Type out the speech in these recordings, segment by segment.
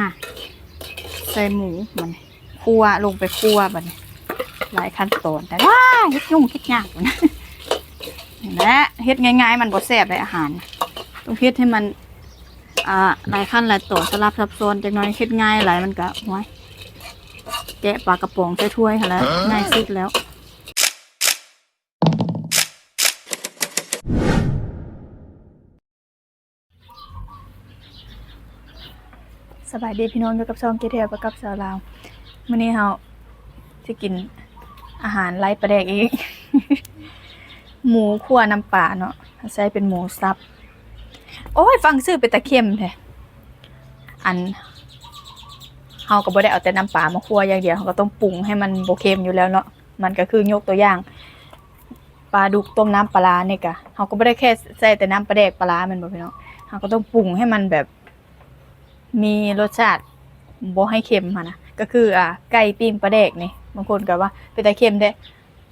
มา ใส่หมูมันคั่วลงไปคั่วบัดนี้หลายขั้นตอนแต่ว่าเฮ็ดยุ่งเฮ็ดยากอยู่นะและเฮ็ดง่ายๆ มันบ่แซ่บเลยอาหารต้องเฮ็ดให้มันอ่าหลายขั้นหลายตอนสลับซับซ้อนจักหน่อยเฮ็ดง่ายหลายมันก็โอ้ยแกะปลากระป๋องใส่ถ้วยหั่นแหล้วง่ายสุดแล้ว บายดีพี่น้องอยู่กับช่องเกเทียกับสาวลาวมื้อนี้เฮาสิกินอาหารไร้ประแดกอีก หมูคั่วน้ำปลาเนาะใช้เป็นหมูสับ โอ้ย ฟังชื่อเป็นตะเค็มแท้อันเฮาก็บ่ได้เอาแต่น้ำปลามาคั่วอย่างเดียวเฮาก็ต้องปรุงให้มันบ่เค็มอยู่แล้วเนาะมันก็คือยกตัวอย่างปลาดุกต้มน้ำปลาร้านี่ก็เฮาก็บ่ได้แค่ใส่แต่น้ำปลาแดกปลาร้าแม่นบ่พี่น้องเฮาก็ต้องปรุงให้มันแบบ มีรสชาติบ่ให้เค็มหั้นะก็คืออ่าไก่ปิ้งปลาแดกนี่บางคนก็ว่าเป็นตาเค็มเด้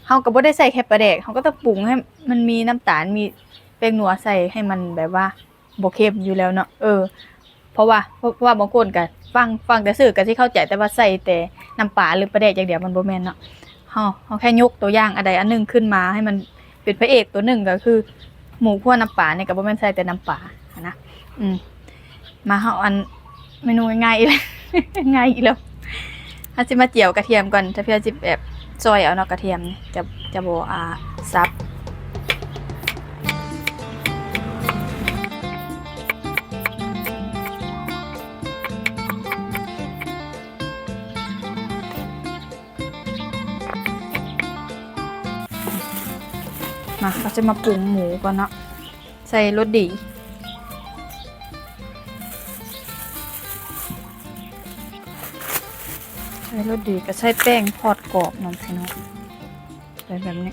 เฮาก็บ่ได้ใส่แค่ปลาแดกเฮาก็ต้องปรุงให้มันมีน้ำตาลมีแป้งนัวใส่ให้มันแบบว่าบ่เค็มอยู่แล้วเนาะเออ เพราะว่าเพราะว่าบางคนก็ฟังฟังแต่สื่อก็สิเข้าใจแต่ว่าใส่แต่น้ำปลาหรือปลาแดกอย่างเดียวมันบ่แม่นเนาะเฮาเฮาแค่ยกตัวอย่างอันใดอันหนึงขึ้นมาให้มันเป็นพระเอกตัวหนึ่งก็คือ หมูคั่วน้ำปลาเนี่ยก็บ่แม่นใส่แต่น้ำปลานะอืมมาเฮาอัน เมนูง่ายๆอีกแล้วง่ายอีกแล้วถ้าจะมาเจียวกระเทียมก่อนถ้าพี่จะแบบซอยเอาเนาะกระเทียมจะจะโบอาซับมาเราจะมาปรุงหมูก่อนเนาะใส่รสดี ช้รสดีก็ใช้แป้งทอดกรอบน้องพี่น้องแบบนี้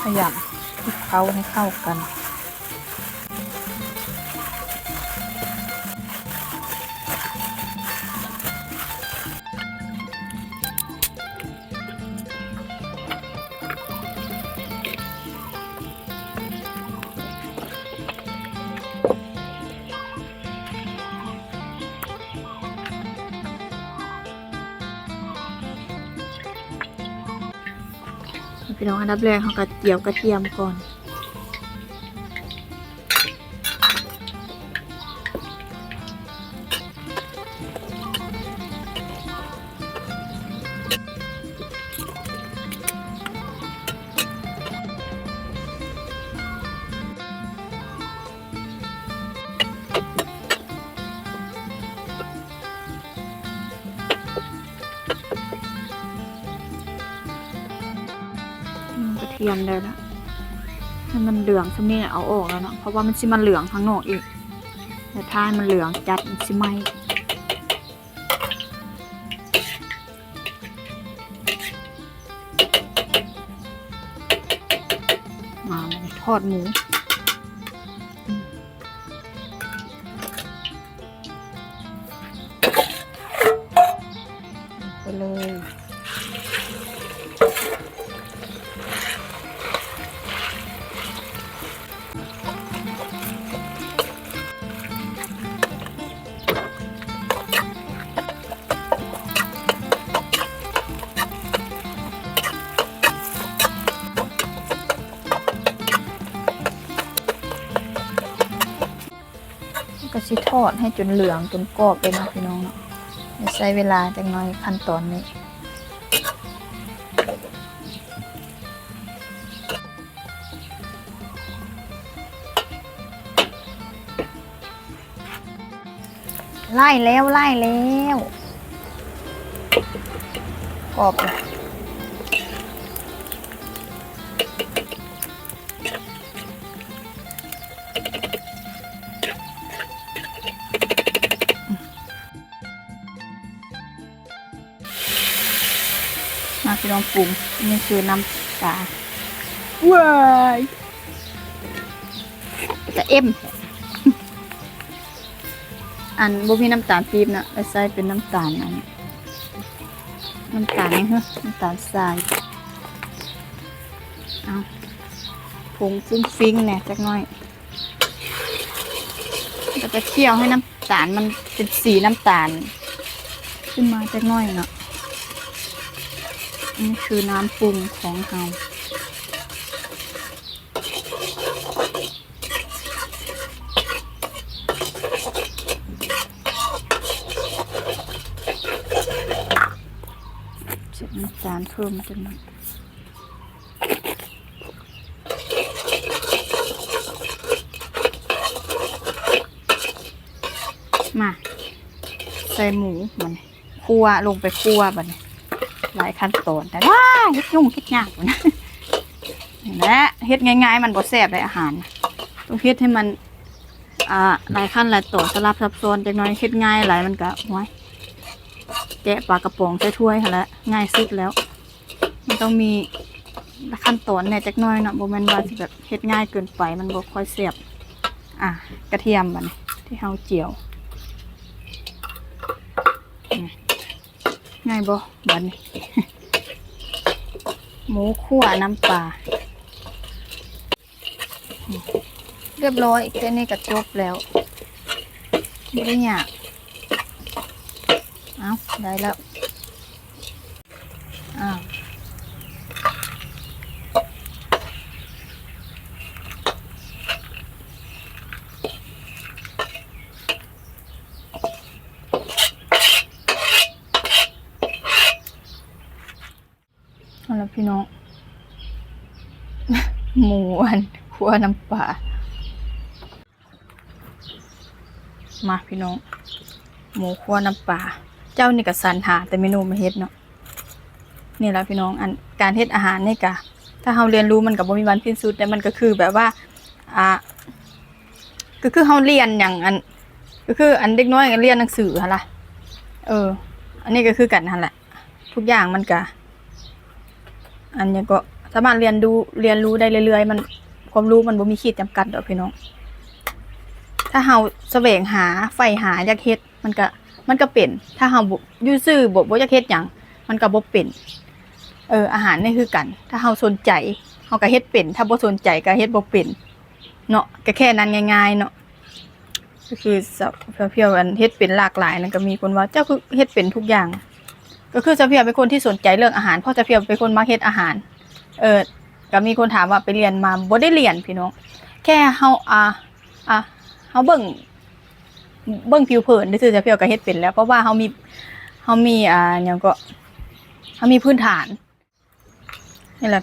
ขยำคลุกเคล้าให้เข้ากัน พี่น้องอันดับแรกเขาก็เจียวกระเทียมก่อน อืมกระเทียมได้ล้วให้มันเหลืองสักนิดเอาออกแล้วเนาะเพราะว่ามันสิมันเหลืองข้างนอกอีกแต่ถ้ามันเหลืองจัดมันสิไหมมาทอดหมูไปเลย สิทอดให้จนเหลืองจนกรอบเลยนะพี่น้องเนาะใช้เวลาจังน้อยขั้นตอนนี้ไล่แล้วไล่แล้วกรอบเลย พี่น้องปรุงนี่คือน้ำตาลว้ายจะเอ็ม อันบ่มีน้ำตาลปี๊บนะไปใส่เป็นน้ำตาลอันนี้น้ำตาลนี่เหรอน้ำตาลทรายเอาผงฟุ้งฟิ้งเนี่ยจักหน่อยผจะไปเคี่ยวให้น้ำตาลมันเป็นสีน้ำตาล ขึ้นมาจักหน่อยเนาะ นี่คือน้ำปรุงของเราเสร็จน้ำตาลเพิ่มจังหน่อยมา ใส่หมูมันคั่วลงไปคั่วบัดน หลายขั้นตอนแต่ว้าเฮ็ดยุ่งเฮ็ดยากนะเห็นไหมเฮ็ดง่ายๆ มันบ่แซ่บเลยอาหารต้องเฮ็ดให้มันอ่าหลายขั้นหลายตอนสลับซับซ้อนจังน้อยเฮ็ดง่ายหลายมันก็ห้วยแกะปลากระป๋องใส่ถ้วยค่ะแล้วง่ายสุดแล้ว มันต้องมีขั้นตอนแหน่จักหน้อยเนาะบ่แม่นว่าสิแบบเฮ็ดง่ายเกินไปมันบ่ค่อยแซ่บอะกระเทียมบัดนี้ที่เฮาเจียว ง่ายบ่บัดนี้ หมูคั่วน้ำปลาเรียบร้อยแค่นี้ก็จบแล้วไม่ได้ยากเอาได้แล้วอ้าวเอาละ พี่น้อง หมูอันคั่วน้ำปลามาพี่น้อง หมูคั่วน้ำปลาเจ้านี่ก็สันหา แต่เมนูมาเฮ็ดเนาะนี่แหละพี่น้องอันการเฮ็ดอาหารนี่กะ ถ้าเราเรียนรู้มันกับบ่มีวันสิ้นสุดแต่มันก็คือแบบว่าอ่าก็คือเราเรียนอย่างอัน ก็คืออันเด็กน้อยก็เรียนหนังสือหั่นล่ะเออ อันนี้ก็คือกันหั่นแหละทุกอย่างมันก็ อันนี้ก็สามารถเรียนรู้เรียนรู้ได้เรื่อยๆ มันความรู้มันบ่มีขีดจำกัดดอกพี่น้อง ถ้าเฮาแสวงหาใฝ่หาอยากเฮ็ดมันก็มันก็เป็น ถ้าเฮาบ่อยู่ซื่อบ่บ่อยากเฮ็ดหยังมันก็บ่เป็นเอออาหารนี่คือกัน ถ้าเฮาสนใจเฮาก็เฮ็ดเป็น ถ้าบ่สนใจก็เฮ็ดบ่เป็นเนาะก็แค่นั้นง่ายๆเนาะก็คือเพียวๆอันเฮ็ดเป็นหลากหลายนั่นก็มีคนว่าเจ้าคือเฮ็ดเป็นทุกอย่าง ก็คือจะเพียวเป็นคนที่สนใจเรื่องอาหารเพราะจะเพียวเป็นคนมักเฮ็ดอาหาร เออก็มีคนถามว่าไปเรียนมาบ่ได้เรียนพี่น้อง แค่เฮาอ่าอ่าเฮาเบิ่งเบิ่งผิวเผินซื่อจะเพียวก็เฮ็ดเป็นแล้วเพราะว่าเฮามีเฮามีอ่าหยังก็เฮามีพื้นฐานนี่แหละ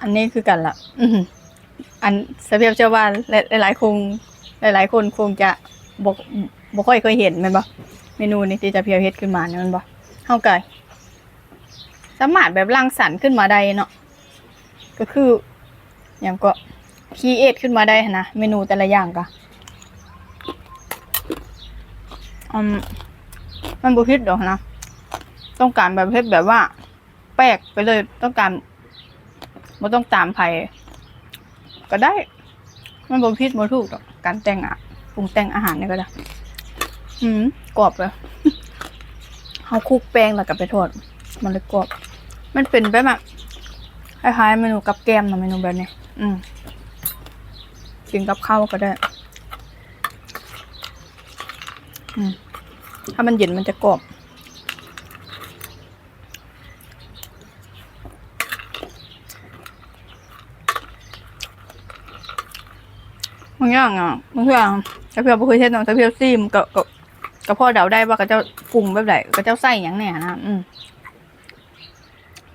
อันนี้คือกันละอืออันสเปียบเชื่อว่าหลายหลายๆคงหลาย ๆ คนคงจะบ่บ่ค่อยเคยเห็นแม่นบ่เมนูนี้ที่จะเพียวเฮ็ดขึ้นมาเนี่ยมันบ่ เฮาก็สามารถแบบรังสรรค์ขึ้นมาได้เนาะก็คืออย่างก็คีเอทขึ้นมาได้นะเมนูแต่ละอย่างก็อืมมันบ่คิดดอกนะ ต้องการแบบเฮ็ดแบบว่า แปลกไปเลยต้องการบ่ต้องตามไผก็ได้ มันบ่ผิดบ่ถูกดอกการแต่งอะปรุงแต่งอาหารนี่ก็ได้ อืมกรอบเลย เฮาคลุกแป้งแล้วก็ไปทอดมันเลยกรอบ มันเป็นแบบแบบคล้ายๆเมนูกับแกมนะเมนูแบบนี้ อืมกินกับข้าวก็ได้ อืมถ้ามันเย็นมันจะกรอบบางอย่างอะบางอย่างถ้าเพียวบ่เคยเฮ็ดเนาะถ้าเพียวซีมก็ก็ ก็พอเดาได้ว่าเขาเจ้าปรุงแบบไหนเขาเจ้าใส่หยังแน่นะอืม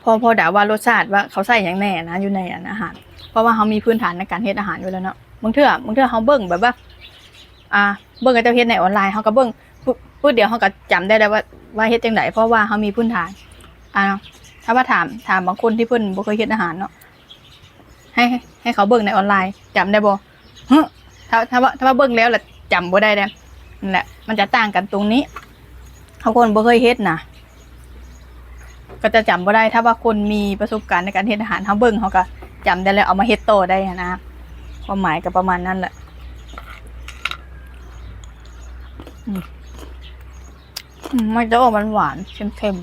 พอพอเดาว่ารสชาติว่าเขาใส่หยังแน่นะอยู่ในอาหาร เพราะว่าเขามีพื้นฐานในการเฮ็ดอาหารอยู่แล้วเนาะบางเทื่อบางเทื่อเขาเบิ่งแบบว่า อ่า เบิ่งเขาเจ้าเฮ็ดในออนไลน์เขาก็เบิ่งปุ๊บเดียวเขาก็จำได้แล้วว่าว่าเฮ็ดจังไดเพราะว่าเขามีพื้นฐาน อ่า ถ้าว่าถามถามบางคนที่เพิ่นบ่เคยเฮ็ดอาหารเนาะให้ให้ให้เขาเบิ่งในออนไลน์จำได้บ่ถ้าถ้าว่าถ้าว่าเบิ่งแล้วล่ะจำบ่ได้แล้ว นั่นแหละ มันจะต่างกันตรงนี้เขาคนบ่เคยเฮ็ดนะก็จะจำบ่ได้ถ้าว่าคนมีประสบการณ์ในการเฮ็ดอาหารเขาเบิ่งเขาก็จำได้แล้วเอามาเฮ็ดโตได้นะความหมายก็ประมาณนั้นแหละมันจะออกมันหวานเค็ม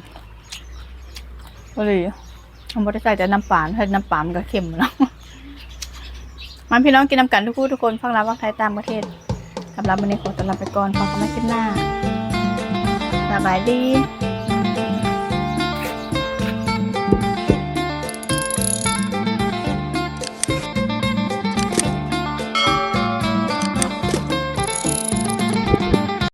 ๆก็เลยมันบ่ได้ใส่แต่น้ำปลาถ้าน้ำปลามันก็เค็มแล้วมันพี่น้องกินน้ำกันทุกคู่ทุกคนฟังรับว่าไทยตามประเทศ สำหรับวันนี้ขอตัวลาไปก่อนพบกันใหม่คลิปหน้าสบายดี